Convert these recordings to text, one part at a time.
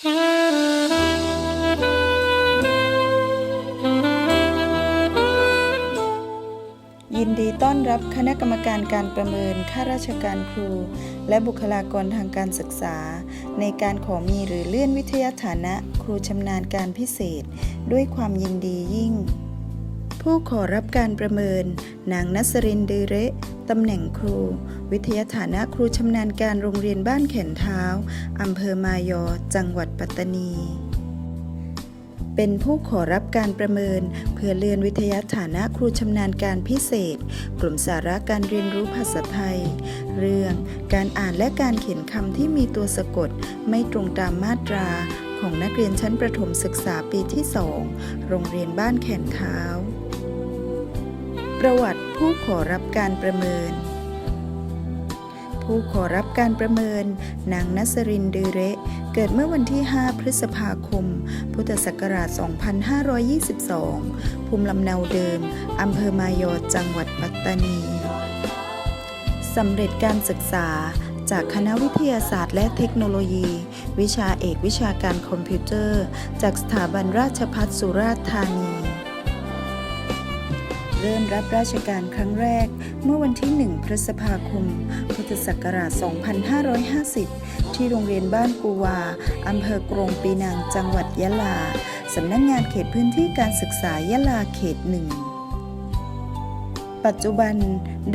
ยินดีต้อนรับคณะกรรมการการประเมินข้าราชการครู และบุคลากรทางการศึกษา ในการขอมีหรือเลื่อนวิทยาฐานะครูชำนาญการพิเศษ ด้วยความยินดียิ่ง ผู้ขอรับการประเมิน นางนัสรินดือเระตำแหน่งครู วิทยาฐานะครูชำนาญการโรงเรียนบ้านแขนเท้าอำเภอมายอ จังหวัดปัตตานีเป็นผู้ขอรับการประเมิน เพื่อเลื่อนวิทยาฐานะครูชำนาญการพิเศษ กลุ่มสาระการเรียนรู้ภาษาไทย เรื่องการอ่านและการเขียนคำที่มีตัวสะกด ไม่ตรงตามมาตรา ของนักเรียนชั้นประถมศึกษาปีที่ 2 โรงเรียนบ้านแขนเท้า ประวัติผู้ขอรับการประเมิน ผู้ขอรับการประเมิน นางนัสรินดือเระเกิดเมื่อวันที่ 5 พฤษภาคม พุทธศักราช 2522 ภูมิลำเนาเดิม อำเภอมายอจังหวัดปัตตานีสำเร็จการศึกษาจากคณะวิทยาศาสตร์และเทคโนโลยี วิชาเอกวิชาการคอมพิวเตอร์ จากสถาบันราชภัฏสุราษฎร์ธานี เริ่มรับราชการครั้งแรก เมื่อวันที่ 1 พฤษภาคม พุทธศักราช 2550 ที่โรงเรียนบ้านกูวา อำเภอกรงปีนัง จังหวัดยะลา สำนักงงานเขตพื้นที่การศึกษายะลาเขตหนึ่งปัจจุบัน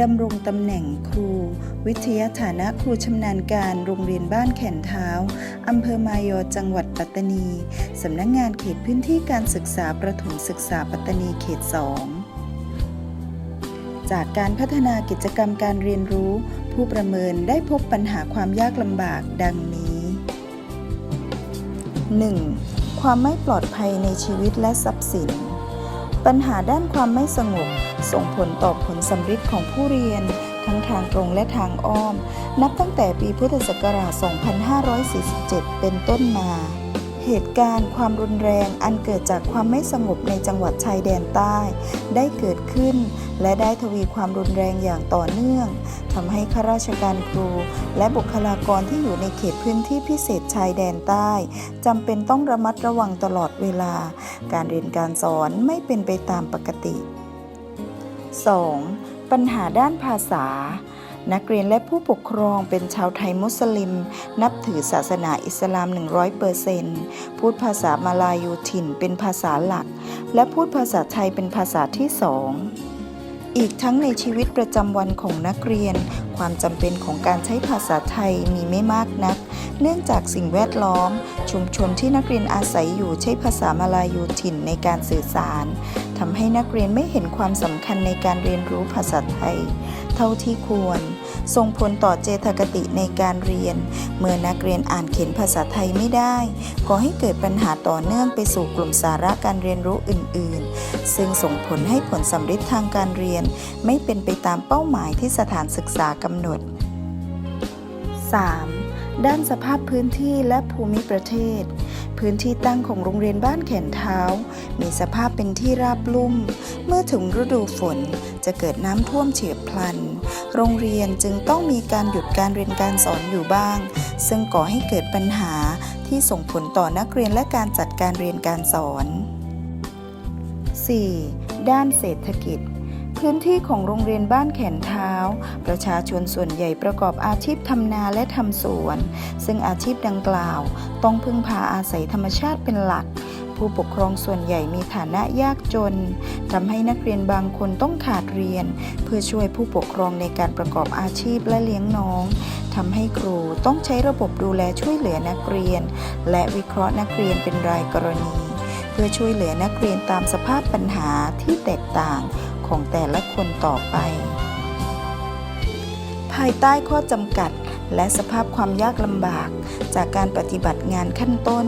ดำรงตำแหน่งครู วิทยาฐานะครูชำนาญการโรงเรียนบ้านแขนเท้าอำเภอมายอจังหวัดปัตตานี สำนักงงานเขตพื้นที่การศึกษาประถมศึกษาปัตตานีเขต2 จากการพัฒนากิจกรรมการเรียนรู้ ผู้ประเมินได้พบปัญหาความยากลำบากดังนี้ 1. ความไม่ปลอดภัยในชีวิตและทรัพย์สิน ปัญหาด้านความไม่สงบ ส่งผลต่อผลสำฤทธิ์ของผู้เรียน ทั้งทางตรงและทางอ้อม นับตั้งแต่ปีพุทธศักราช 2547 เป็นต้นมา เหตุการณ์ความรุนแรงอันเกิดจากความไม่สงบในจังหวัดชายแดนใต้ ได้เกิดขึ้น และได้ทวีความรุนแรงอย่างต่อเนื่องทำให้ข้าราชการครู และบุคลากรที่อยู่ในเขตพื้นที่พิเศษชายแดนใต้จำเป็นต้องระมัดระวังตลอดเวลา การเรียนการสอนไม่เป็นไปตามปกติ 2. ปัญหาด้านภาษา นักเรียนและผู้ปกครองเป็นชาวไทยมุสลิม นับถือศาสนาอิสลาม 100%พูดภาษามาลายูถิ่นเป็นภาษาหลัก และพูดภาษาไทยเป็นภาษาที่สองอีกทั้งในชีวิตประจำวันของนักเรียน ความจำเป็นของการใช้ภาษาไทยมีไม่มากนัก เนื่องจากสิ่งแวดล้อม ชุมชนที่นักเรียนอาศัยอยู่ใช้ภาษามาลายูถิ่นในการสื่อสารทำให้นักเรียนไม่เห็นความสำคัญในการเรียนรู้ภาษาไทย เท่าที่ควร ส่งผลต่อเจตคติในการเรียน เมื่อนักเรียนอ่านเขียนภาษาไทยไม่ได้ก่อให้เกิดปัญหาต่อเนื่องไปสู่กลุ่มสาระการเรียนรู้อื่น ๆ ซึ่งส่งผลให้ผลสำเร็จทางการเรียน ไม่เป็นไปตามเป้าหมายที่สถานศึกษากำหนด 3. ด้านสภาพพื้นที่และภูมิประเทศ พื้นที่ตั้งของโรงเรียนบ้านแขนเท้า มีสภาพเป็นที่ราบลุ่ม เมื่อถึงฤดูฝนจะเกิดน้ำท่วมเฉียบพลัน โรงเรียนจึงต้องมีการหยุดการเรียนการสอนอยู่บ้าง ซึ่งก่อให้เกิดปัญหาที่ส่งผลต่อนักเรียนและการจัดการเรียนการสอน 4. ด้านเศรษฐกิจ พื้นที่ของโรงเรียนบ้านแขนเท้า ประชาชนส่วนใหญ่ประกอบอาชีพทำนาและทำสวน ซึ่งอาชีพดังกล่าว ต้องพึ่งพาอาศัยธรรมชาติเป็นหลัก ผู้ปกครองส่วนใหญ่มีฐานะยากจนทำให้นักเรียนบางคนต้องขาดเรียน เพื่อช่วยผู้ปกครองในการประกอบอาชีพและเลี้ยงน้องทำให้ครูต้องใช้ระบบดูแลช่วยเหลือนักเรียน และวิเคราะห์นักเรียนเป็นรายกรณี เพื่อช่วยเหลือนักเรียนตามสภาพปัญหาที่แตกต่าง ของแต่ละคนต่อไป ภายใต้ข้อจำกัดและสภาพความยากลำบาก จากการปฏิบัติงานขั้นต้น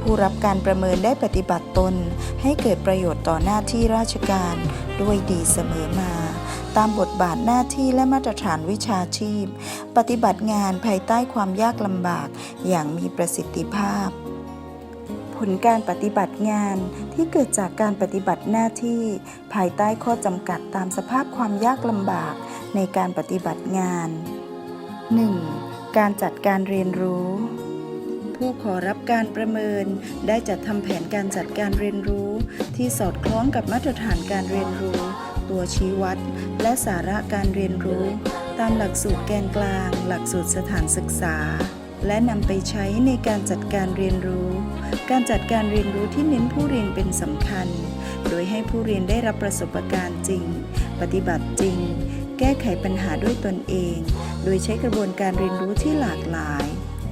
ผู้รับการประเมินได้ปฏิบัติตน ให้เกิดประโยชน์ต่อหน้าที่ราชการด้วยดีเสมอมา ตามบทบาทหน้าที่และมาตรฐานวิชาชีพ ปฏิบัติงานภายใต้ความยากลำบากอย่างมีประสิทธิภาพ ลการปฏิบัติงานที่เกิดจากการปฏิบัติหน้าที่ ภายใต้ข้อจำกัดตามสภาพความยากลำบากในการปฏิบัติงาน 1. การจัดการเรียนรู้ ผู้ขอรับการประเมิน ได้จัดทำแผนการจัดการเรียนรู้ ที่สอดคล้องกับมาตรฐานการเรียนรู้ ตัวชี้วัด และสาระการเรียนรู้ ตามหลักสูตรแกนกลาง หลักสูตรสถานศึกษา และนำไปใช้ในการจัดการเรียนรู้ การจัดการเรียนรู้ที่เน้นผู้เรียนเป็นสำคัญ โดยให้ผู้เรียนได้รับประสบการณ์จริง ปฏิบัติจริง แก้ไขปัญหาด้วยตนเอง โดยใช้กระบวนการเรียนรู้ที่หลากหลาย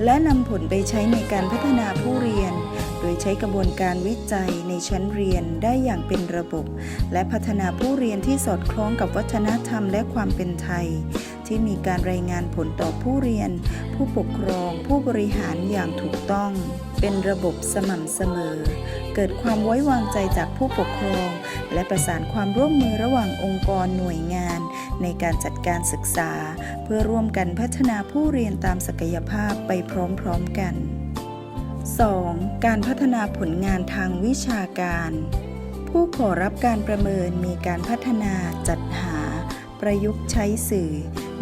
และนำผลไปใช้ในการพัฒนาผู้เรียน โดยใช้กระบวนการวิจัยในชั้นเรียนได้อย่างเป็นระบบ และพัฒนาผู้เรียนที่สอดคล้องกับวัฒนธรรมและความเป็นไทย ที่มีการรายงานผลต่อผู้เรียน ผู้ปกครองผู้บริหารอย่างถูกต้อง เป็นระบบสม่ำเสมอ เกิดความไว้วางใจจากผู้ปกครอง และประสานความร่วมมือระหว่างองค์กรหน่วยงาน ในการจัดการศึกษา เพื่อร่วมกันพัฒนาผู้เรียนตามศักยภาพไปพร้อมๆกัน 2. การพัฒนาผลงานทางวิชาการ ผู้ขอรับการประเมินมีการพัฒนาจัดหา ประยุกต์ใช้สื่อ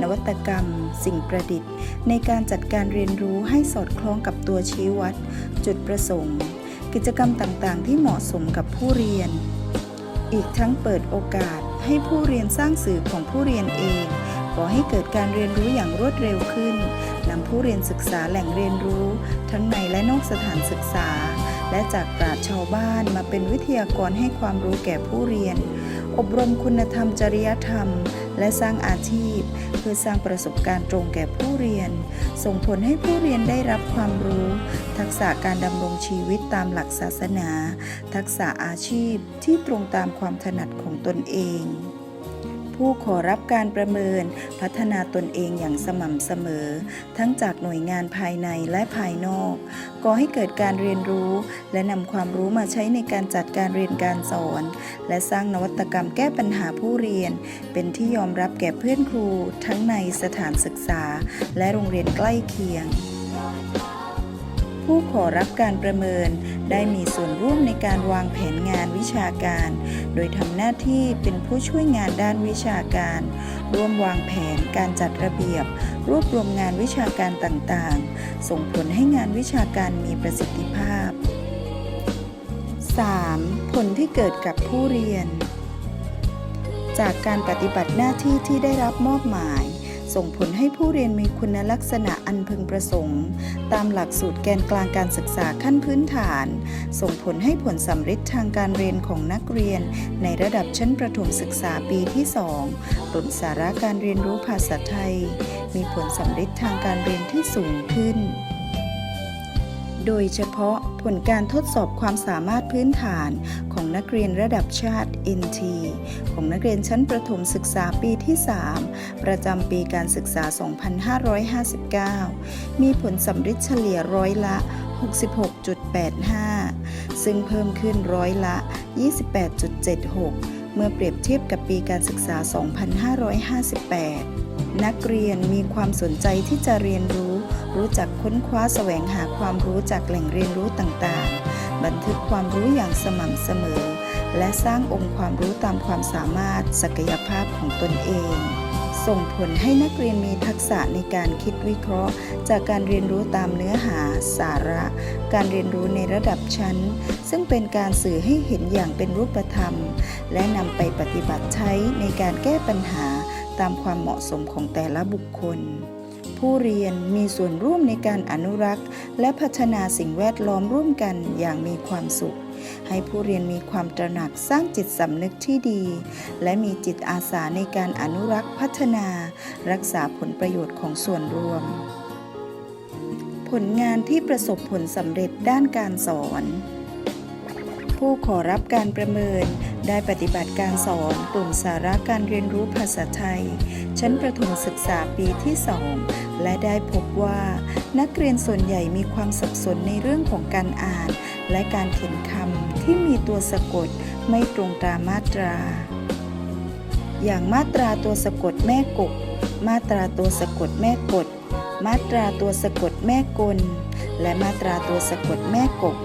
นวัตกรรม สิ่งประดิษฐ์ ในการจัดการเรียนรู้ให้สอดคล้องกับตัวชี้วัด จุดประสงค์ กิจกรรมต่างๆ ที่เหมาะสมกับผู้เรียน อีกทั้งเปิดโอกาสให้ผู้เรียนสร้างสื่อของผู้เรียนเองก่อให้เกิดการเรียนรู้อย่างรวดเร็วขึ้นนำผู้เรียนศึกษาแหล่งเรียนรู้ ทั้งในและนอกสถานศึกษา และจากปราชชาวบ้านมาเป็นวิทยากรให้ความรู้แก่ผู้เรียน อบรมคุณธรรมจริยธรรม และสร้างอาชีพ เพื่อสร้างประสบการณ์ตรงแก่ผู้เรียน ส่งผลให้ผู้เรียนได้รับความรู้ ทักษะการดำรงชีวิตตามหลักศาสนา ทักษะอาชีพที่ตรงตามความถนัดของตนเอง ผู้ขอรับการประเมิน พัฒนาตนเองอย่างสม่ำเสมอ ทั้งจากหน่วยงานภายในและภายนอกก่อให้เกิดการเรียนรู้ และนำความรู้มาใช้ในการจัดการเรียนการสอน และสร้างนวัตกรรมแก้ปัญหาผู้เรียน เป็นที่ยอมรับแก่เพื่อนครู ทั้งในสถานศึกษา และโรงเรียนใกล้เคียง ผู้ขอรับการประเมิน ได้มีส่วนร่วมในการวางแผนงานวิชาการ โดยทำหน้าที่เป็นผู้ช่วยงานด้านวิชาการ ร่วมวางแผนการจัดระเบียบ รวบรวมงานวิชาการต่างๆ ส่งผลให้งานวิชาการมีประสิทธิภาพ 3. ผลที่เกิดกับผู้เรียน จากการปฏิบัติหน้าที่ที่ได้รับมอบหมาย ส่งผลให้ผู้เรียนมีคุณลักษณะอันพึงประสงค์ ตามหลักสูตรแกนกลางการศึกษาขั้นพื้นฐาน ส่งผลให้ผลสำเร็จทางการเรียนของนักเรียน ในระดับชั้นประถมศึกษาปีที่2ต้นสาระการเรียนรู้ภาษาไทย มีผลสำเร็จทางการเรียนที่สูงขึ้นโดยเฉพาะผลการทดสอบความสามารถพื้นฐานข นักเรียนระดับชาติ NT ของนักเรียนชั้นประถมศึกษาปีที่ 3 ประจำปีการศึกษา 2559 มีผลสำเร็จเฉลี่ยร้อยละ 66.85 ซึ่งเพิ่มขึ้นร้อยละ 28.76 เมื่อเปรียบเทียบกับปีการศึกษา 2558นักเรียนมีความสนใจที่จะเรียนรู้ รู้จักค้นคว้าแสวงหาความรู้จากแหล่งเรียนรู้ต่างๆ บันทึกความรู้อย่างสม่ำเสมอ และสร้างองค์ความรู้ตามความสามารถศักยภาพของตนเอง ส่งผลให้นักเรียนมีทักษะในการคิดวิเคราะห์ จากการเรียนรู้ตามเนื้อหา สาระ การเรียนรู้ในระดับชั้น ซึ่งเป็นการสื่อให้เห็นอย่างเป็นรูปธรรม และนำไปปฏิบัติใช้ในการแก้ปัญหาตามความเหมาะสมของแต่ละบุคคล ผู้เรียนมีส่วนร่วมในการอนุรักษ์ และพัฒนาสิ่งแวดล้อมร่วมกันอย่างมีความสุข ให้ผู้เรียนมีความตระหนักสร้างจิตสำนึกที่ดี และมีจิตอาสาในการอนุรักษ์พัฒนา รักษาผลประโยชน์ของส่วนรวม ผลงานที่ประสบผลสำเร็จด้านการสอน ผู้ขอรับการประเมิน ได้ปฏิบัติการสอนกลุ่มสาระการเรียนรู้ภาษาไทย ชั้นประถมศึกษาปีที่ 2 และได้พบว่า นักเรียนส่วนใหญ่มีความสับสนในเรื่องของการอ่าน และการเขียนคำที่มีตัวสะกดไม่ตรงตามมาตรา อย่างมาตราตัวสะกดแม่กก มาตราตัวสะกดแม่กด มาตราตัวสะกดแม่กล และมาตราตัวสะกดแม่กบ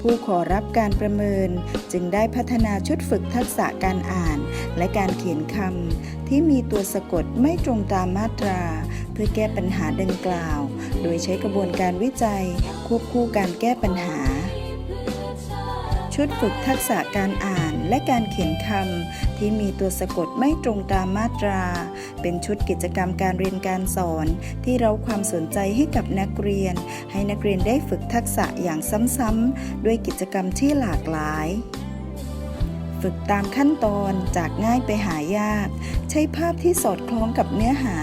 ผู้ขอรับการประเมินจึงได้พัฒนาชุดฝึกทักษะการอ่าน และการเขียนคำที่มีตัวสะกดไม่ตรงตามมาตรา เพื่อแก้ปัญหาดังกล่าว โดยใช้กระบวนการวิจัย ควบคู่การแก้ปัญหาชุดฝึกทักษะการอ่านและการเขียนคำ ที่มีตัวสะกดไม่ตรงตามมาตรา เป็นชุดกิจกรรมการเรียนการสอน ที่เราความสนใจให้กับนักเรียน ให้นักเรียนได้ฝึกทักษะอย่างซ้ำๆด้วยกิจกรรมที่หลากหลาย ฝึกตามขั้นตอนจากง่ายไปหายาก ใช้ภาพที่สอดคล้องกับเนื้อหา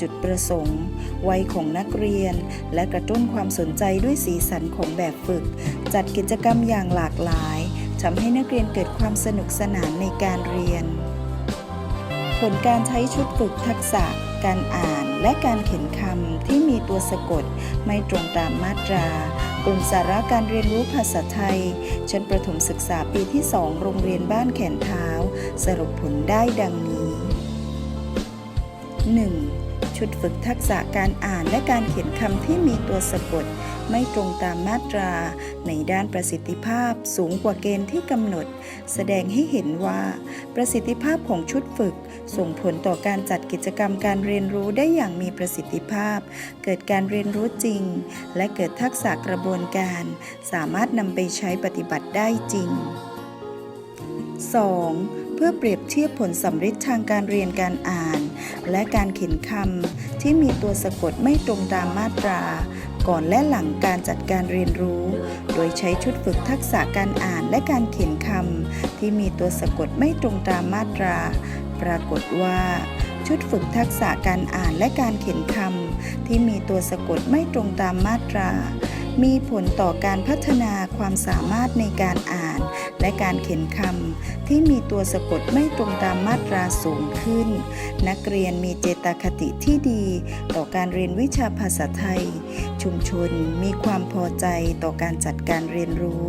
จุดประสงค์ วัยของนักเรียน และกระตุ้นความสนใจด้วยสีสันของแบบฝึก จัดกิจกรรมอย่างหลากหลาย ทำให้นักเรียนเกิดความสนุกสนานในการเรียน ผลการใช้ชุดฝึกทักษะ การอ่านและการเขียนคำที่มีตัวสะกด ไม่ตรงตามมาตรากลุ่มสาระการเรียนรู้ภาษาไทย ชั้นประถมศึกษาปีที่ 2 โรงเรียนบ้านแขนเท้า สรุปผลได้ดังนี้ 1. ชุดฝึกทักษะการอ่านและการเขียนคำที่มีตัวสะกด ไม่ตรงตามมาตรา ในด้านประสิทธิภาพสูงกว่าเกณฑ์ที่กำหนด แสดงให้เห็นว่า ประสิทธิภาพของชุดฝึก ส่งผลต่อการจัดกิจกรรมการเรียนรู้ได้อย่างมีประสิทธิภาพ เกิดการเรียนรู้จริง และเกิดทักษะกระบวนการ สามารถนำไปใช้ปฏิบัติได้จริง 2. เพื่อเปรียบเทียบผลสำฤทธิ์ทางการเรียนการอ่าน และการเขียนคำที่มีตัวสะกดไม่ตรงตามมาตรา ก่อนและหลังการจัดการเรียนรู้ โดยใช้ชุดฝึกทักษะการอ่านและการเขียนคำที่มีตัวสะกดไม่ตรงตามมาตรา ปรากฏว่า ชุดฝึกทักษะการอ่านและการเขียนคำที่มีตัวสะกดไม่ตรงตามมาตรา มีผลต่อการพัฒนาความสามารถในการอ่าน และการเขียนคำที่มีตัวสะกดไม่ตรงตามมาตราสูงขึ้น นักเรียนมีเจตคติที่ดี ต่อการเรียนวิชาภาษาไทย ชุมชนมีความพอใจต่อการจัดการเรียนรู้